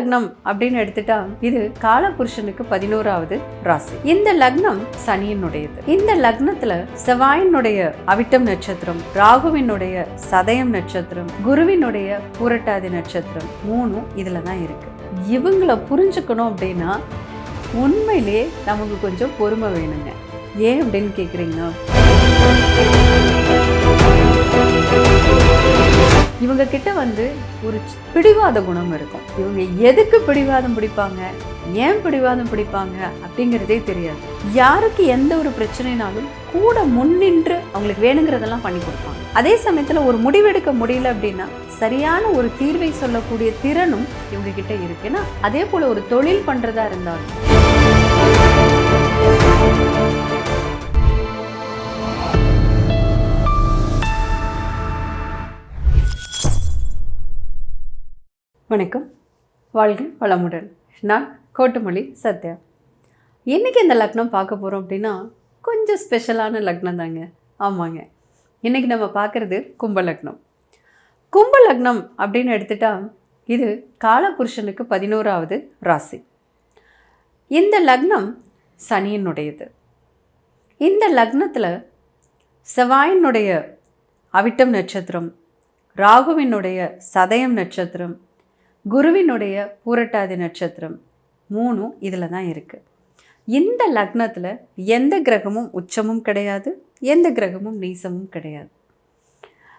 லக்னம் அப்படின்னு எடுத்துட்டா இது காலபுருஷனுக்கு பதினோராவது ராசி. இந்த லக்னம் சனியினுடையது. இந்த லக்னத்துல செவ்வாயினுடைய அவிட்டம் நட்சத்திரம் ராகுவினுடைய சதயம் நட்சத்திரம் குருவினுடைய பூரட்டாதி நட்சத்திரம் மூணும் இதுல தான் இருக்கு. இவங்கள புரிஞ்சுக்கணும் அப்படின்னா உண்மையிலே நமக்கு கொஞ்சம் பொறுமை வேணுங்க. ஏன் அப்படின்னு கேட்குறீங்க இவங்க கிட்ட வந்து ஒரு பிடிவாத குணம் இருக்கும். இவங்க எதுக்கு பிடிவாதம் பிடிப்பாங்க? ஏன் பிடிவாதம் பிடிப்பாங்க? அப்படிங்கிறதே தெரியாது. யாருக்கு எந்த ஒரு பிரச்சனைனாலும் கூட முன்னின்று அவங்களுக்கு வேணுங்கிறதெல்லாம் பண்ணி கொடுப்பாங்க. அதே சமயத்தில் ஒரு முடிவெடுக்க முடியல அப்படின்னா சரியான ஒரு தீர்வை சொல்லக்கூடிய திறனும் இவங்க கிட்ட இருக்குன்னா அதே போல ஒரு தொழில் பண்ணுறதா இருந்தாலும். வணக்கம். வாழ்க வளமுடன். நான் கோட்டுமொழி சத்யா. இன்றைக்கி இந்த லக்னம் பார்க்க போகிறோம் அப்படின்னா கொஞ்சம் ஸ்பெஷலான லக்னம் தாங்க. ஆமாங்க. இன்றைக்கி நம்ம பார்க்குறது கும்ப லக்னம். கும்ப லக்னம் அப்படின்னு எடுத்துட்டா இது காலபுருஷனுக்கு பதினோராவது ராசி. இந்த லக்னம் சனியினுடையது. இந்த லக்னத்தில் செவ்வாயினுடைய அவிட்டம் நட்சத்திரம் ராகுவினுடைய சதயம் நட்சத்திரம் குருவினுடைய பூரட்டாதி நட்சத்திரம் மூணும் இதில் தான் இருக்குது இந்த லக்னத்தில் எந்த கிரகமும் உச்சமும் கிடையாது எந்த கிரகமும் நீசமும் கிடையாது.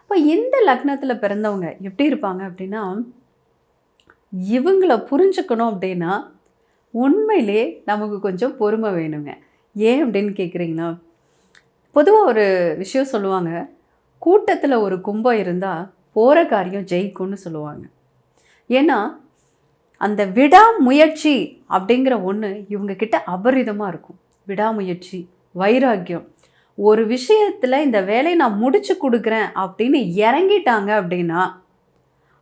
இப்போ இந்த லக்னத்தில் பிறந்தவங்க எப்படி இருப்பாங்க அப்படின்னா இவங்கள புரிஞ்சுக்கணும் அப்படின்னா உண்மையிலே நமக்கு கொஞ்சம் பொறுமை வேணுங்க. ஏன் அப்படின்னு கேட்குறீங்களா பொதுவாக ஒரு விஷயம் சொல்லுவாங்க கூட்டத்தில் ஒரு கும்பம் இருந்தால் போகிற காரியம் ஜெயிக்கும்னு சொல்லுவாங்க. ஏன்னா அந்த விடாமுயற்சி அப்படிங்கிற ஒன்று இவங்கக்கிட்ட அபரிதமாக இருக்கும். விடாமுயற்சி வைராக்கியம். ஒரு விஷயத்தில் இந்த வேலையை நான் முடிச்சு கொடுக்குறேன் அப்படின்னு இறங்கிட்டாங்க அப்படின்னா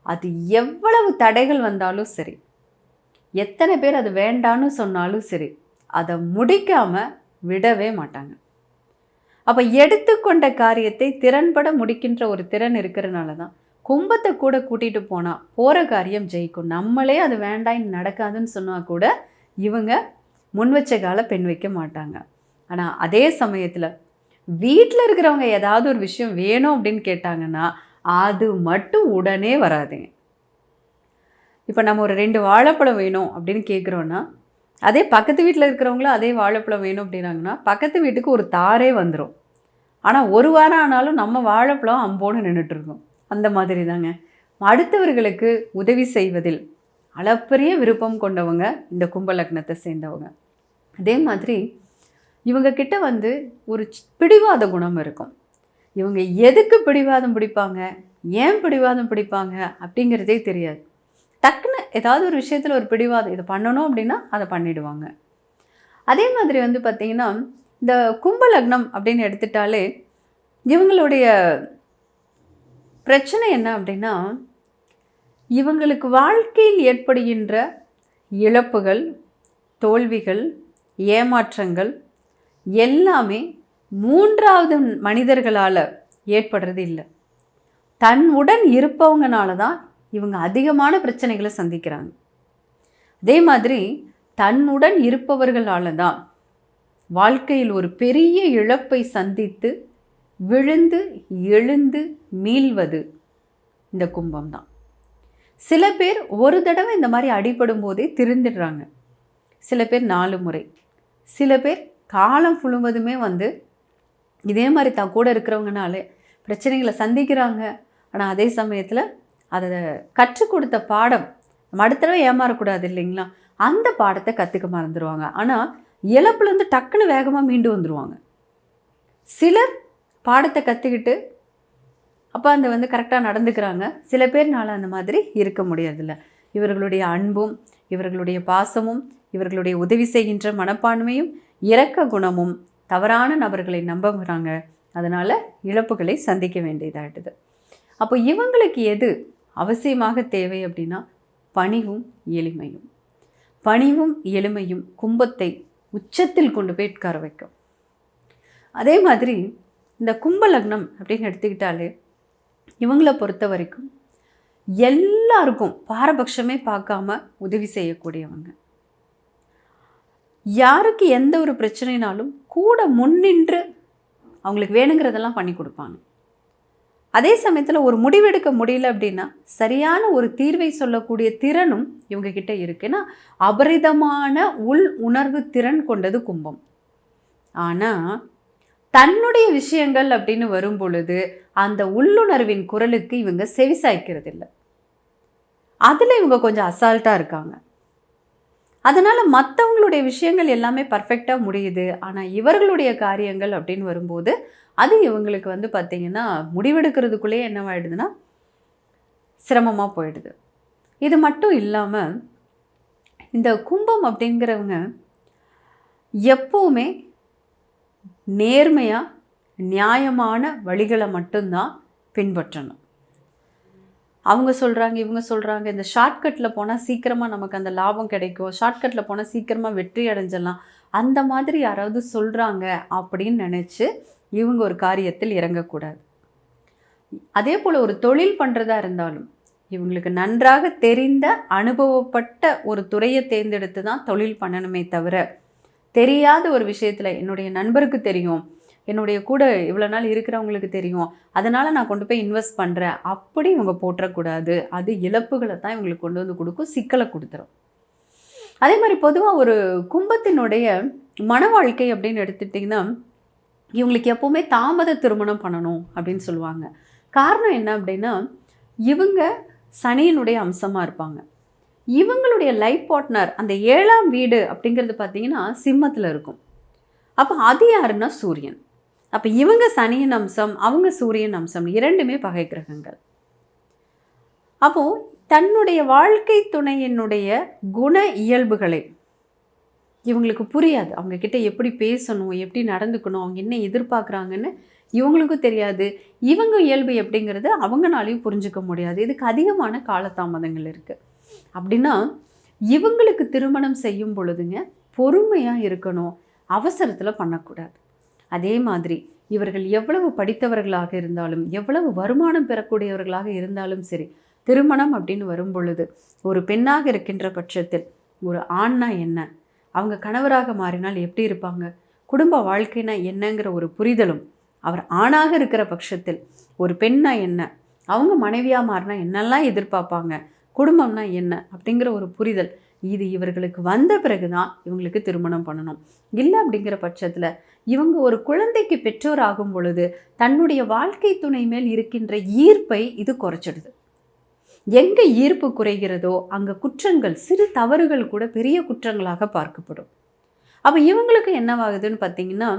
அது எவ்வளவு தடைகள் வந்தாலும் சரி எத்தனை பேர் அது வேண்டான்னு சொன்னாலும் சரி அதை முடிக்காமல் விடவே மாட்டாங்க. அப்போ எடுத்துக்கொண்ட காரியத்தை திறன்பட முடிக்கின்ற ஒரு திறன் இருக்கிறனால தான் கும்பத்தை கூட கூட்டிகிட்டு போனால் போகிற காரியம் ஜெயிக்கும். நம்மளே அது வேண்டாம் நடக்காதுன்னு சொன்னால் கூட இவங்க முன் வச்ச கால பெண் வைக்க மாட்டாங்க. ஆனால் அதே சமயத்தில் வீட்டில் இருக்கிறவங்க ஏதாவது ஒரு விஷயம் வேணும் அப்படின்னு கேட்டாங்கன்னா அது மட்டும் உடனே வராதுங்க இப்போ நம்ம ஒரு ரெண்டு வாழைப்பழம் வேணும் அப்படின்னு கேட்குறோன்னா அதே பக்கத்து வீட்டில் இருக்கிறவங்களும் அதே வாழைப்பழம் வேணும் அப்படின்னாங்கன்னா பக்கத்து வீட்டுக்கு ஒரு தாரே வந்துடும் ஆனால் ஒரு வாரம் ஆனாலும் நம்ம வாழைப்பழம் அம்போன்னு நின்றுட்டுருக்கோம் அந்த மாதிரி தாங்க அடுத்தவர்களுக்கு உதவி செய்வதில் அளப்பரிய விருப்பம் கொண்டவங்க இந்த கும்ப லக்னத்தை சேர்ந்தவங்க. அதே மாதிரி இவங்க கிட்ட வந்து ஒரு பிடிவாத குணம் இருக்கும். இவங்க எதுக்கு பிடிவாதம் பிடிப்பாங்க? ஏன் பிடிவாதம் பிடிப்பாங்க? அப்படிங்கிறதே தெரியாது. டக்குன்னு ஏதாவது ஒரு விஷயத்தில் ஒரு பிடிவாதம் இதை பண்ணணும் அப்படின்னா அதை பண்ணிடுவாங்க. அதே மாதிரி வந்து பார்த்திங்கன்னா இந்த கும்ப லக்னம் அப்படின்னு எடுத்துட்டாலே இவங்களுடைய பிரச்சனை என்ன அப்படின்னா இவங்களுக்கு வாழ்க்கையில் ஏற்படுகின்ற இழப்புகள் தோல்விகள் ஏமாற்றங்கள் எல்லாமே மூன்றாவது மனிதர்களால் ஏற்படுறது இல்லை. தன் உடன் இருப்பவங்கனால தான் இவங்க அதிகமான பிரச்சனைகளை சந்திக்கிறாங்க. அதே மாதிரி தன்னுடன் இருப்பவர்களால் தான் வாழ்க்கையில் ஒரு பெரிய இழப்பை சந்தித்து விழுந்து எழுந்து மீள்வது இந்த கும்பம் தான் சில பேர் ஒரு தடவை இந்த மாதிரி அடிபடும் போதே திருந்திடுறாங்க. சில பேர் நாலு முறை. சில பேர் காலம் புழுவதுமே வந்து இதே மாதிரி தான் கூட இருக்கிறவங்கனாலே பிரச்சனைகளை சந்திக்கிறாங்க. ஆனால் அதே சமயத்தில் அதை கற்றுக் கொடுத்த பாடம் நம்ம அடுத்த தடவை ஏமாறக்கூடாது இல்லைங்களா? அந்த பாடத்தை கற்றுக்க மறந்துடுவாங்க ஆனால் இழப்புலேருந்து டக்குன்னு வேகமாக மீண்டு வந்துடுவாங்க சிலர் பாடத்தை கற்றுக்கிட்டு அப்போ அந்த வந்து கரெக்டாக நடந்துக்கிறாங்க. சில பேர்னால அந்த மாதிரி இருக்க முடியறதில்ல இவர்களுடைய அன்பும் இவர்களுடைய பாசமும் இவர்களுடைய உதவி செய்கின்ற மனப்பான்மையும் இரக்க குணமும் தவறான நபர்களை நம்புகிறாங்க அதனால் இழப்புகளை சந்திக்க வேண்டியதாகிடுது அப்போ இவங்களுக்கு எது அவசியமாக தேவை அப்படின்னா பணிவும் எளிமையும். பணிவும் எளிமையும் கும்பத்தை உச்சத்தில் கொண்டு போய் உட்கார வைக்கும். அதே மாதிரி இந்த கும்ப லக்னம் அப்படின்னு எடுத்துக்கிட்டாலே இவங்கள பொறுத்த வரைக்கும் எல்லாருக்கும் பாரபட்சமே பார்க்காம உதவி செய்யக்கூடியவங்க. யாருக்கு எந்த ஒரு பிரச்சனைனாலும் கூட முன்னின்று அவங்களுக்கு வேணுங்கிறதெல்லாம் பண்ணி கொடுப்பாங்க. அதே சமயத்தில் ஒரு முடிவெடுக்க முடியல அப்படின்னா சரியான ஒரு தீர்வை சொல்லக்கூடிய திறனும் இவங்க கிட்ட இருக்கு. ஏன்னா அபரிதமான உள் உணர்வு திறன் கொண்டது கும்பம். ஆனால் தன்னுடைய விஷயங்கள் அப்படின்னு வரும் பொழுது அந்த உள்ளுணர்வின் குரலுக்கு இவங்க செவிசாய்க்கிறது இல்லை அதில் இவங்க கொஞ்சம் அசால்ட்டாக இருக்காங்க. அதனால் மற்றவங்களுடைய விஷயங்கள் எல்லாமே பர்ஃபெக்டாக முடியுது. ஆனால் இவர்களுடைய காரியங்கள் அப்படின்னு வரும்போது அது இவங்களுக்கு வந்து பார்த்திங்கன்னா முடிவெடுக்கிறதுக்குள்ளேயே என்னவாயிடுதுன்னா சிரமமாக போயிடுது. இது மட்டும் இல்லாமல் இந்த கும்பம் அப்படிங்கிறவங்க எப்போவுமே நேர்மையாக நியாயமான வழிகளை மட்டும்தான் பின்பற்றணும். அவங்க சொல்கிறாங்க இவங்க சொல்கிறாங்க இந்த ஷார்ட்கட்டில் போனால் சீக்கிரமாக நமக்கு அந்த லாபம் கிடைக்கும். ஷார்ட்கட்டில் போனால் சீக்கிரமாக வெற்றி அடைஞ்சிடலாம். அந்த மாதிரி யாராவது சொல்கிறாங்க அப்படின்னு நினச்சி இவங்க ஒரு காரியத்தில் இறங்கக்கூடாது. அதே போல் ஒரு தொழில் பண்ணுறதா இருந்தாலும் இவங்களுக்கு நன்றாக தெரிந்த அனுபவப்பட்ட ஒரு துறையை தேர்ந்தெடுத்து தான் தொழில் பண்ணணுமே தவிர தெரியாத ஒரு விஷயத்தில் என்னுடைய நண்பருக்கு தெரியும். என்னுடைய கூட இவ்வளோ நாள் இருக்கிறவங்களுக்கு தெரியும். அதனால் நான் கொண்டு போய் இன்வெஸ்ட் பண்ணுறேன் அப்படி இவங்க போட்டுறக்கூடாது அது இழப்புகளை தான் இவங்களுக்கு கொண்டு வந்து கொடுக்கும். சிக்கலை கொடுத்துரும். அதே மாதிரி பொதுவாக ஒரு கும்பத்தினுடைய மன வாழ்க்கை அப்படின்னு எடுத்துட்டிங்கன்னா இவங்களுக்கு எப்போவுமே தாமத திருமணம் பண்ணணும் அப்படின்னு சொல்லுவாங்க. காரணம் என்ன அப்படின்னா இவங்க சனியினுடைய அம்சமாக இருப்பாங்க. இவங்களுடைய லைஃப் பார்ட்னர் அந்த ஏழாம் வீடு அப்படிங்கிறது பார்த்தீங்கன்னா சிம்மத்தில் இருக்கும். அப்போ அது யாருன்னா சூரியன். அப்போ இவங்க சனியின் அம்சம் அவங்க சூரியன் அம்சம் இரண்டுமே பகை கிரகங்கள். அப்போது தன்னுடைய வாழ்க்கை துணையினுடைய குண இயல்புகளை இவங்களுக்கு புரியாது. அவங்க கிட்ட எப்படி பேசணும் எப்படி நடந்துக்கணும் அவங்க என்ன எதிர்பார்க்குறாங்கன்னு இவங்களுக்கும் தெரியாது. இவங்க இயல்பு எப்படிங்கிறது அவங்களாலையும் புரிஞ்சுக்க முடியாது. இதுக்கு அதிகமான காலதாமதங்கள் இருக்குது அப்படின்னா இவங்களுக்கு திருமணம் செய்யும் பொழுதுங்க பொறுமையாக இருக்கணும் அவசரத்தில் பண்ணக்கூடாது. அதே மாதிரி இவர்கள் எவ்வளவு படித்தவர்களாக இருந்தாலும் எவ்வளவு வருமானம் பெறக்கூடியவர்களாக இருந்தாலும் சரி திருமணம் அப்படின்னு வரும் பொழுது ஒரு பெண்ணாக இருக்கின்ற பட்சத்தில் ஒரு ஆண்னா என்ன? அவங்க கணவராக மாறினால் எப்படி இருப்பாங்க? குடும்ப வாழ்க்கைனா என்னங்கிற ஒரு புரிதலும் அவர் ஆணாக இருக்கிற பட்சத்தில் ஒரு பெண்ணா என்ன? அவங்க மனைவியாக மாறினா என்னெல்லாம் எதிர்பார்ப்பாங்க? குடும்பம்னா என்ன அப்படிங்கிற ஒரு புரிதல். இது இவர்களுக்கு வந்த பிறகு தான் இவங்களுக்கு திருமணம் பண்ணணும். இல்லை அப்படிங்கிற பட்சத்தில் இவங்க ஒரு குழந்தைக்கு பெற்றோர் ஆகும் பொழுது தன்னுடைய வாழ்க்கை துணை மேல் இருக்கின்ற ஈர்ப்பை இது குறைச்சிடுது. எங்கே ஈர்ப்பு குறைகிறதோ அங்கே குற்றங்கள் சிறு தவறுகள் கூட பெரிய குற்றங்களாக பார்க்கப்படும். அப்போ இவங்களுக்கு என்னவாகுதுன்னு பார்த்தீங்கன்னா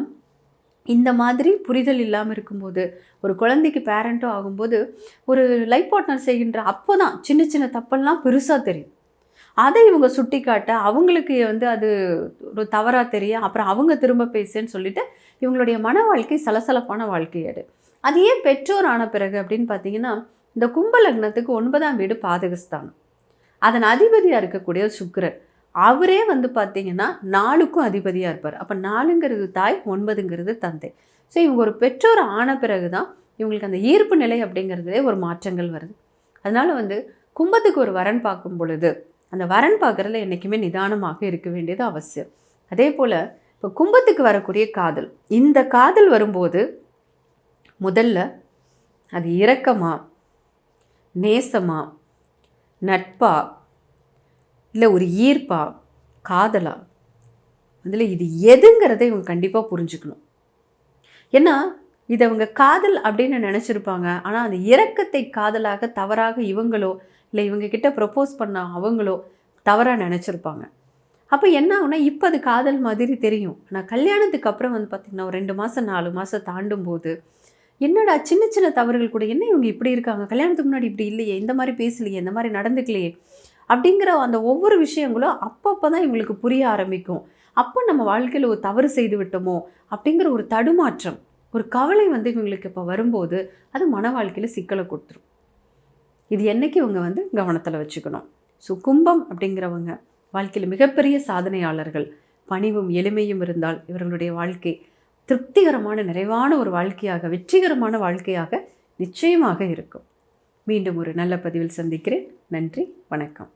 இந்த மாதிரி புரிதல் இல்லாமல் இருக்கும்போது ஒரு குழந்தைக்கு பேரண்ட்டும் ஆகும்போது ஒரு லைஃப் பார்ட்னர் செய்கின்ற அப்போ தான் சின்ன சின்ன தப்பெல்லாம் பெருசாக தெரியும். அதை இவங்க சுட்டி காட்ட அவங்களுக்கு வந்து அது ஒரு தவறாக தெரியும் அப்புறம் அவங்க திரும்ப பேசுன்னு சொல்லிட்டு இவங்களுடைய மன வாழ்க்கை சலசலப்பான வாழ்க்கையாடு அது. ஏன் பெற்றோர் ஆன பிறகு அப்படின்னு பார்த்தீங்கன்னா இந்த கும்ப லக்னத்துக்கு ஒன்பதாம் வீடு பாதகஸ்தானம். அதன் அதிபதியாக இருக்கக்கூடிய சுக்கரன். அவரே வந்து பார்த்தீங்கன்னா நாலுக்கும் அதிபதியாக இருப்பார். அப்போ நாலுங்கிறது தாய் ஒன்பதுங்கிறது தந்தை. ஸோ இவங்க ஒரு பெற்றோர் ஆன பிறகு தான் இவங்களுக்கு அந்த ஈர்ப்பு நிலை அப்படிங்கிறதுலே ஒரு மாற்றங்கள் வருது. அதனால் வந்து கும்பத்துக்கு ஒரு வரன் பார்க்கும் பொழுது அந்த வரன் பார்க்குறதுல என்றைக்குமே நிதானமாக இருக்க வேண்டியது அவசியம். அதே போல் இப்போ கும்பத்துக்கு வரக்கூடிய காதல். இந்த காதல் வரும்போது முதல்ல அது இரக்கமா நேசமா நட்பா இல்லை ஒரு ஈர்ப்பா காதலா? அதில் இது எதுங்கிறத இவங்க கண்டிப்பாக புரிஞ்சுக்கணும். ஏன்னா இதை அவங்க காதல் அப்படின்னு நினச்சிருப்பாங்க. ஆனால் அந்த இறக்கத்தை காதலாக தவறாக இவங்களோ இல்லை இவங்க கிட்ட ப்ரப்போஸ் பண்ண அவங்களோ தவறாக நினச்சிருப்பாங்க. அப்போ என்ன ஆகுனா இப்போ அது காதல் மாதிரி தெரியும். ஆனால் கல்யாணத்துக்கு அப்புறம் வந்து பார்த்திங்கன்னா ஒரு ரெண்டு மாதம் நாலு மாதம் தாண்டும் போது என்னடா சின்ன சின்ன தவறுகள் கூட என்ன இவங்க இப்படி இருக்காங்க? கல்யாணத்துக்கு முன்னாடி இப்படி இல்லையே இந்த மாதிரி பேசலையே இந்த மாதிரி நடந்துக்கலையே. அப்படிங்கிற அந்த ஒவ்வொரு விஷயங்களும் அப்பப்போ தான் இவங்களுக்கு புரிய ஆரம்பிக்கும். அப்போ நம்ம வாழ்க்கையில் ஒரு தவறு செய்து விட்டோமோ அப்படிங்கிற ஒரு தடுமாற்றம் ஒரு கவலை வந்து இவங்களுக்கு இப்போ வரும்போது அது மன வாழ்க்கையில் சிக்கலை கொடுத்துரும். இது என்னைக்கு இவங்க வந்து கவனத்தில் வச்சுக்கணும்? ஸோ கும்பம் அப்படிங்கிறவங்க வாழ்க்கையில் மிகப்பெரிய சாதனையாளர்கள். பணிவும் எளிமையும் இருந்தால் இவர்களுடைய வாழ்க்கை திருப்திகரமான நிறைவான ஒரு வாழ்க்கையாக வெற்றிகரமான வாழ்க்கையாக நிச்சயமாக இருக்கும். மீண்டும் ஒரு நல்ல பதிவில் சந்திக்கிறேன். நன்றி வணக்கம்.